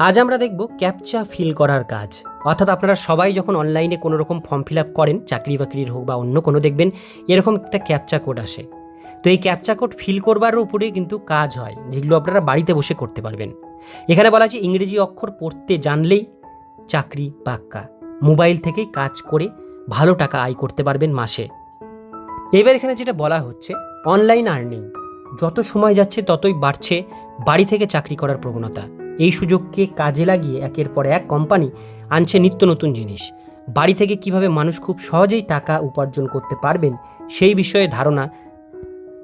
আজ আমরা দেখব ক্যাপচা ফিল করার কাজ। অর্থাৎ আপনারা সবাই যখন অনলাইনে কোনো রকম ফর্ম ফিল আপ করেন, চাকরি বাকরির হোক বা অন্য কোনো দেখবেন, এরকম একটা ক্যাপচা কোড আসে। তো এই ক্যাপচা কোড ফিল করবার উপরে কিন্তু কাজ হয়, যেগুলো আপনারা বাড়িতে বসে করতে পারবেন। এখানে বলা আছে ইংরেজি অক্ষর পড়তে জানলেই চাকরি পাক্কা। মোবাইল থেকেই কাজ করে ভালো টাকা আয় করতে পারবেন মাসে। এবার এখানে যেটা বলা হচ্ছে, অনলাইন আর্নিং। যত সময় যাচ্ছে ততই বাড়ছে বাড়ি থেকে চাকরি করার প্রবণতা। এই সুযোগকে কাজে লাগিয়ে একের পর এক কোম্পানি আনছে নিত্য নতুন জিনিস। বাড়ি থেকে কীভাবে মানুষ খুব সহজেই টাকা উপার্জন করতে পারবেন সেই বিষয়ে ধারণা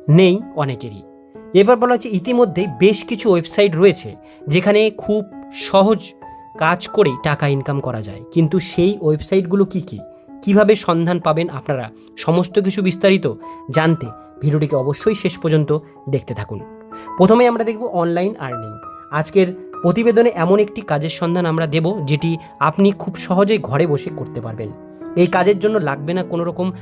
নেই অনেকেরই। এবার বলা হচ্ছে ইতিমধ্যেই বেশ কিছু ওয়েবসাইট রয়েছে যেখানে খুব সহজ কাজ করেই টাকা ইনকাম করা যায়। কিন্তু সেই ওয়েবসাইটগুলো কি কি? কীভাবে সন্ধান পাবেন আপনারা? সমস্ত কিছু বিস্তারিত জানতে ভিডিওটিকে অবশ্যই শেষ পর্যন্ত দেখতে থাকুন। প্রথমে আমরা দেখব অনলাইন আর্নিং আজকের প্রতিবেদনে এমন একটি কাজের সন্ধান আমরা দেব, যেটি আপনি খুব সহজেই ঘরে বসে করতে পারবেন। এই কাজের জন্য লাগবে না কোনো রকম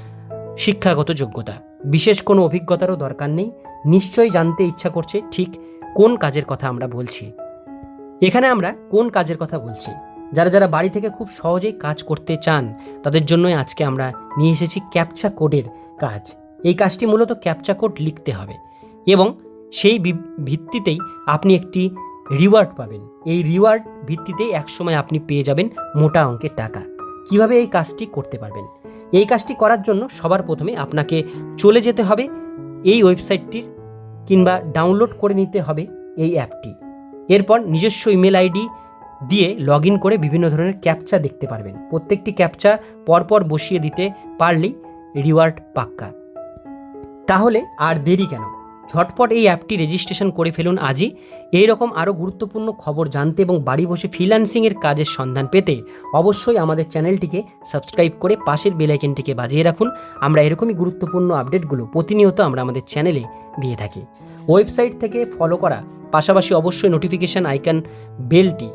শিক্ষাগত যোগ্যতা। বিশেষ কোনো অভিজ্ঞতারও দরকার নেই। নিশ্চয়ই জানতে ইচ্ছা করছে ঠিক কোন কাজের কথা আমরা বলছি। এখানে আমরা কোন কাজের কথা বলছি। যারা যারা বাড়ি থেকে খুব সহজেই কাজ করতে চান, তাদের জন্যই আজকে আমরা নিয়ে এসেছি ক্যাপচা কোডের কাজ। এই কাজটি মূলত ক্যাপচা কোড লিখতে হবে এবং সেই ভিত্তিতেই আপনি একটি রিওয়ার্ড পাবেন। এই রিওয়ার্ড ভিত্তিতেই একসময় আপনি পেয়ে যাবেন মোটা অঙ্কের টাকা। কীভাবে এই কাজটি করতে পারবেন? এই কাজটি করার জন্য সবার প্রথমে আপনাকে চলে যেতে হবে এই ওয়েবসাইটটির কিংবা ডাউনলোড করে নিতে হবে এই অ্যাপটি। এরপর নিজস্ব ইমেল আইডি দিয়ে লগ ইন করে বিভিন্ন ধরনের ক্যাপচা দেখতে পারবেন। প্রত্যেকটি ক্যাপচা পরপর বসিয়ে দিতে পারলেই রিওয়ার্ড পাক্কা। তাহলে আর দেরি কেন? ঝটপট এই অ্যাপটি রেজিস্ট্রেশন করে ফেলুন আজই। এই রকম আরও গুরুত্বপূর্ণ খবর জানতে এবং বাড়ি বসে ফ্রিল্যান্সিংয়ের কাজের সন্ধান পেতে অবশ্যই আমাদের চ্যানেলটিকে সাবস্ক্রাইব করে পাশের বেলাইকেনটিকে বাজিয়ে রাখুন। আমরা এরকমই গুরুত্বপূর্ণ আপডেটগুলো প্রতিনিয়ত আমরা আমাদের চ্যানেলে দিয়ে থাকি। ওয়েবসাইট থেকে ফলো করা, পাশাপাশি অবশ্যই নোটিফিকেশান আইকন বেলটি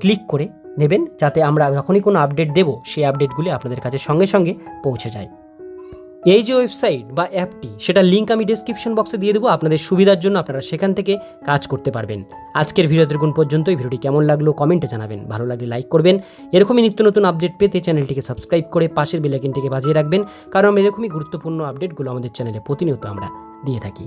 ক্লিক করে নেবেন যাতে আমরা যখনই কোনো আপডেট দেব, সেই আপডেটগুলি আপনাদের কাছে সঙ্গে সঙ্গে পৌঁছে যায়। এই যে ওয়েবসাইট বা অ্যাপটি, সেটা লিঙ্ক আমি ডিসক্রিপশন বক্সে দিয়ে দেবো। আপনাদের সুবিধার জন্য আপনারা সেখান থেকে কাজ করতে পারবেন। আজকের ভিডিওতে কোন পর্যন্ত এই ভিডিওটি কেমন লাগল কমেন্টে জানাবেন। ভালো লাগলে লাইক করবেন। এরকমই নিত্য নতুন আপডেট পেতে চ্যানেলটিকে সাবস্ক্রাইব করে পাশের বেলাইকিনটিকে বাজিয়ে রাখবেন। কারণ এরকমই গুরুত্বপূর্ণ আপডেটগুলো আমাদের চ্যানেলে প্রতিনিয়ত আমরা দিয়ে থাকি।